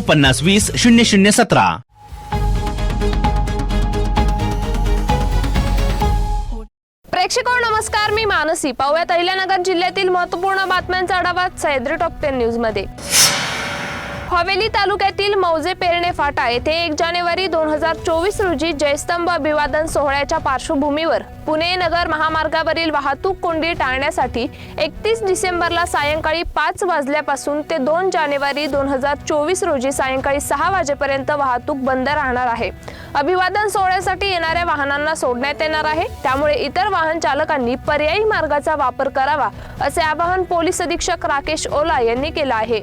पन्नास वीस शून्य शून्य सतरा. प्रेक्षको नमस्कार. मी मानसी. पाहूयात अहिल्यानगर जिल्ह्यातील महत्त्वपूर्ण बातम्यांचा आढावा सह्याद्री टॉप टेन न्यूजमध्ये हवेली तालुक्यातील मौजे पेरणे फाटा येथे एक जानेवारी दोन हजार चोवीस रोजी जयस्तंभ अभिवादन सोहळ्याच्या पार्श्वभूमीवर पुणे नगर महामार्गावरील वाहतूक कोंडी टाळण्यासाठी एकतीस डिसेंबरला सायंकाळी पाच वाजल्यापासून ते दोन जानेवारी दोन हजार चोवीस रोजी सायंकाळी सहा वाजेपर्यंत वाहतूक बंद राहणार आहे. अभिवादन सोहळ्यासाठी येणाऱ्या वाहनांना सोडण्यात येणार आहे. त्यामुळे इतर वाहन चालकांनी पर्यायी मार्गाचा वापर करावा असे आवाहन पोलीस अधीक्षक राकेश ओला यांनी केलं आहे.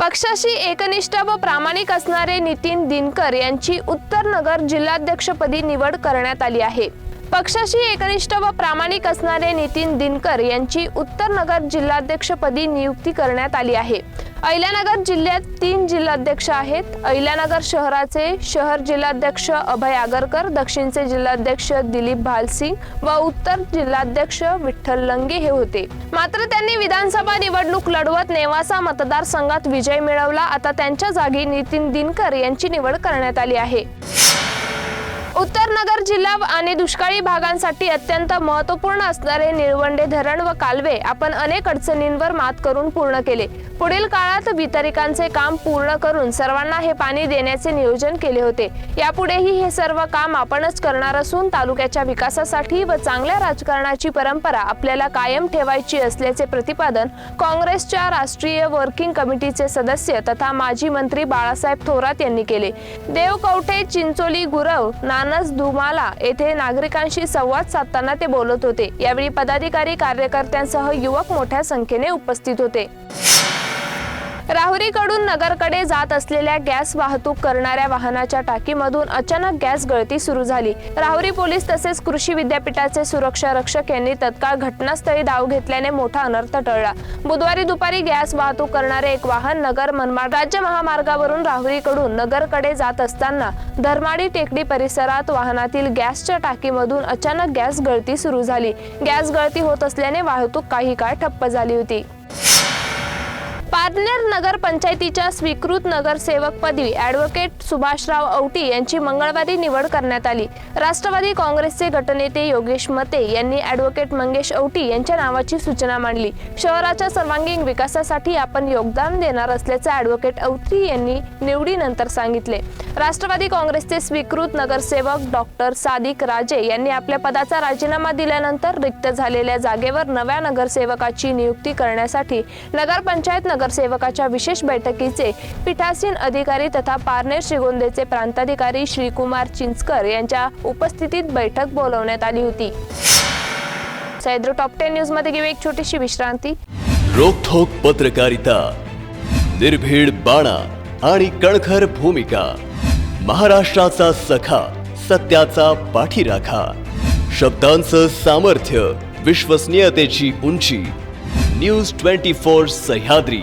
पक्षाशी एकनिष्ठ व प्रामाणिक असणारे नितीन दिनकर यांची उत्तर नगर जिल्हाध्यक्षपदी निवड करण्यात आली आहे. पक्षाशी एकनिष्ठ व प्रामाणिक असणारे नितीन दिनकर यांची उत्तर नगर जिल्हाध्यक्षपदी नियुक्ती करण्यात आली आहे. अहिल्यानगर जिल्ह्यात तीन जिल्हाध्यक्ष आहेत. अहिल्यानगर शहराचे शहर जिल्हाध्यक्ष अभय आगरकर दक्षिणचे जिल्हाध्यक्ष दिलीप भालसिंग व उत्तर जिल्हाध्यक्ष विठ्ठल लंगे हे होते. मात्र त्यांनी विधानसभा निवडणूक लढवत नेवासा मतदारसंघात विजय मिळवला. आता त्यांच्या जागी नितीन दिनकर यांची निवड करण्यात आली आहे. उत्तर नगर जिल्हा आणि दुष्काळी भागांसाठी अत्यंत महत्त्वपूर्ण असणारे निळवंडे धरण व कालवे आपण अनेक अडचणींवर मात करून पूर्ण केले. पुढील काळात वितरिकांचे काम पूर्ण करून सर्वांना हे पाणी देण्याचे नियोजन केले होते. यापुढेही हे सर्व काम आपणच करणार असून तालुक्याच्या विकासासाठी व चांगल्या राजकारणाची परंपरा आपल्याला कायम ठेवायची असल्याचे प्रतिपादन काँग्रेसच्या राष्ट्रीय वर्किंग कमिटीचे सदस्य तथा माजी मंत्री बाळासाहेब थोरात यांनी केले. देव कवठे चिंचोली गुरव नानस धुमाला येथे नागरिकांशी संवाद साधताना ते बोलत होते. यावेळी पदाधिकारी कार्यकर्त्यांसह युवक मोठ्या संख्येने उपस्थित होते. राहुरीकडून नगरकडे जात असलेल्या गॅस वाहतूक करणाऱ्या वाहनाच्या टाकीमधून अचानक गॅस गळती सुरू झाली. राहुरी पोलीस तसेच कृषी विद्यापीठाचे सुरक्षा रक्षक यांनी तत्काळ घटनास्थळी धाव घेतल्याने मोठा अनर्थ टळला. बुधवारी दुपारी गॅस वाहतूक करणारे एक वाहन नगर मनमाड राज्य महामार्गावरून राहुरीकडून नगरकडे जात असताना धर्माडी टेकडी परिसरात वाहनातील गॅसच्या टाकीमधून अचानक गॅस गळती सुरू झाली. गॅस गळती होत असल्याने वाहतूक काही काळ ठप्प झाली होती. पारनेर नगर पंचायतीच्या स्वीकृत नगरसेवकपदी ॲडव्होकेट सुभाषराव औटी यांची मंगळवारी निवड करण्यात आली. राष्ट्रवादी काँग्रेसचे गटनेते योगेश मते यांनी ॲडव्होकेट मंगेश औटी यांच्या नावाची सूचना मांडली. शहराच्या सर्वांगीण विकासासाठी आपण योगदान देणार असल्याचे ॲडव्होकेट औटी यांनी निवडीनंतर सांगितले. राष्ट्रवादी काँग्रेसचे स्वीकृत नगरसेवक डॉक्टर सादिक राजे यांनी आपल्या पदाचा राजीनामा दिल्यानंतर रिक्त झालेल्या जागेवर नव्या नगरसेवकाची नियुक्ती करण्यासाठी नगरपंचायत नगर नगरसेवकाच्या विशेष बैठकीचे पीठासीन अधिकारी तथा पारनेर श्रीगोंदेचे प्रांताधिकारी श्रीकुमार चिंचकर यांच्या उपस्थितीत बैठक बोलवण्यात आली होती. सैद्र टॉप टेन न्यूजमध्ये घेऊ एक छोटीशी विश्रांती. रोखोक पत्रकारिता निर्भीड बाणा आणि कणखर भूमिका महाराष्ट्राचा सखा सत्याचा पाठीराखा शब्दांचं सामर्थ्य विश्वसनीयतेची उंची news twenty four Sahyadri.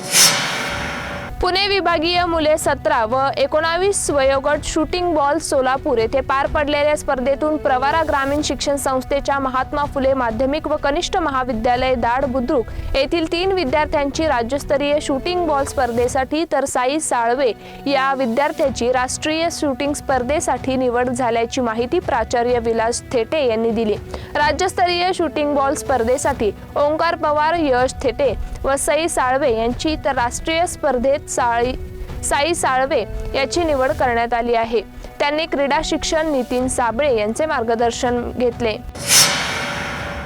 Pune विभागीय मुले सतरा व एकोणावीस वयोगट शूटिंग बॉल सोलापूर येथे पार पडलेल्या स्पर्धेतून प्रवारा ग्रामीण शिक्षण संस्थेच्या महात्मा फुले माध्यमिक व कनिष्ठ महाविद्यालय दाड बुद्रुक येथील तीन विद्यार्थ्यांची राज्यस्तरीय शूटिंग बॉल स्पर्धेसाठी तर साई साळवे या विद्यार्थ्याची राष्ट्रीय शूटिंग स्पर्धेसाठी निवड झाल्याची माहिती प्राचार्य विलास थेटे यांनी दिली. राज्यस्तरीय शूटिंग बॉल स्पर्धेसाठी ओंकार पवार यश थेटे व सई साळवे यांची तर राष्ट्रीय स्पर्धेत साळी साई साळवे याची निवड करण्यात आली आहे. त्यांनी क्रीडा शिक्षण नितीन साबळे यांचे मार्गदर्शन घेतले.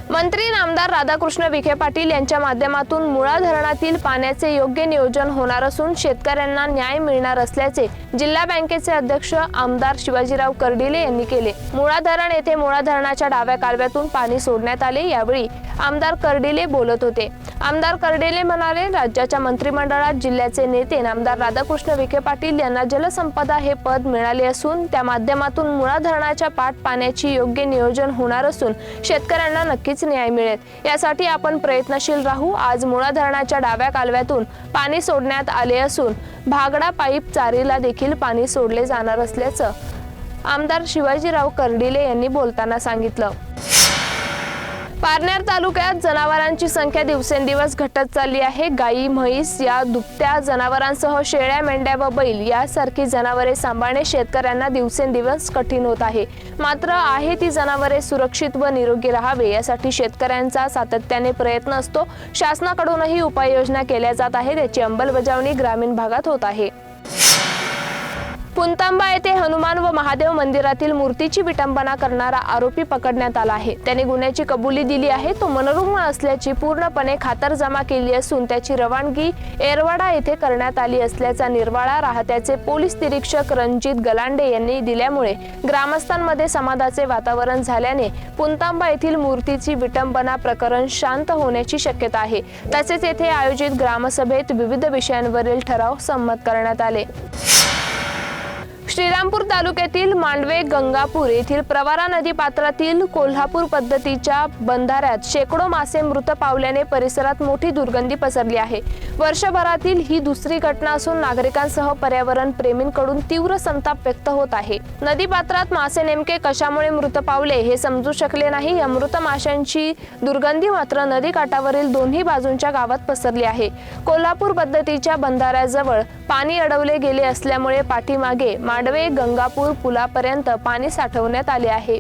मंत्री नामदार राधाकृष्ण विखे पाटील यांच्या माध्यमातून मुळा धरणातील पाण्याचे योग्य नियोजन होणार असून शेतकऱ्यांना न्याय मिळणार असल्याचे जिल्हा बँकेचे अध्यक्ष आमदार शिवाजीराव कर्डिले यांनी केले. मुळा धरण येथे मुळा धरणाच्या डाव्या कालव्यातून पाणी सोडण्यात आले यावेळी आमदार कर्डिले बोलत होते. आमदार कर्डिले म्हणाले राज्याच्या मंत्रिमंडळात जिल्ह्याचे नेते नामदार राधाकृष्ण विखे पाटील यांना जलसंपदा हे पद मिळाले असून त्या माध्यमातून मुळा धरणाच्या पाठ पाण्याची योग्य नियोजन होणार असून शेतकऱ्यांना नक्कीच न्याय मिळेल. यासाठी आपण प्रयत्नशील राहू. आज मुळा धरणाच्या डाव्या कालव्यातून पाणी सोडण्यात आले असून भागडा पाईप चारीला देखील पाणी सोडले जाणार असल्याचं आमदार शिवाजीराव कर्डिले यांनी बोलताना सांगितलं. पारनेर तालुक्यात जनावरांची संख्या दिवसेंदिवस घटत चालली आहे. गायी म्हैस या दुभत्या जनावरांसह शेळ्या मेंढ्या व बैल यासारखी जनावरे सांभाळणे शेतकऱ्यांना दिवसेंदिवस कठीण होत आहे. मात्र आहे ती जनावरे सुरक्षित व निरोगी राहावे यासाठी शेतकऱ्यांचा सातत्याने प्रयत्न असतो. शासनाकडूनही उपाययोजना केल्या जात आहे त्याची अंमलबजावणी ग्रामीण भागात होत आहे. गुंतांबा येथे हनुमान व महादेव मंदिरातील मूर्तीची विटंबना करणारा आरोपी पकडण्यात आला आहे. त्याने गुन्ह्याची कबुली दिली आहे. तो मनोरुग्ण असल्याची पूर्णपणे खातरजमा केली असून त्याची रवानगी एरवाडा येथे करण्यात आली असल्याचा निर्वाळा राहत्याचे पोलीस निरीक्षक रणजित गलांडे यांनी दिल्यामुळे ग्रामस्थांमध्ये समाधाचे वातावरण झाल्याने पुंतांबा येथील मूर्तीची विटंबना प्रकरण शांत होण्याची शक्यता आहे. तसेच येथे आयोजित ग्रामसभेत विविध विषयांवरील ठराव संमत करण्यात आले. श्रीरामपूर तालुक्यातील मांडवे गंगापूर येथील प्रवारा नदी पात्रातील कोल्हापूर पद्धतीच्या बंधाऱ्यात शेकडो मासे मृत पावल्याने परिसरात मोठी दुर्गंधी पसरली आहे. वर्षभरातील ही दुसरी घटना असून नागरिकांसह पर्यावरण प्रेमींकडून तीव्र संताप व्यक्त होत आहे. नदी पात्रात मासे नेमके कशामुळे मृत पावले हे समजू शकले नाही. या मृत माशांची दुर्गंधी मात्र नदी काठावरील दोन्ही बाजूंच्या गावात पसरली आहे. कोल्हापूर पद्धतीच्या बंधाऱ्याजवळ पाणी अडवले गेले असल्यामुळे पाठीमागे मांडवे गंगापूर पुलापर्यंत पाणी साठवण्यात आले आहे.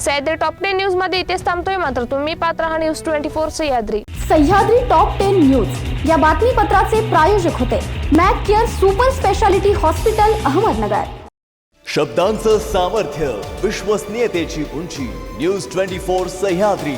सह्याद्री टॉप टेन न्यूजमध्ये इथेच थांबतोय. मात्र तुम्ही पात्र हा news twenty four Sahyadri. Sahyadri top ten news. या बातमीपत्राचे प्रायोजक होते Mac care super speciality hospital Ahmednagar. शब्दांचं सामर्थ्य विश्वसनीयतेची उंची. News twenty four Sahyadri.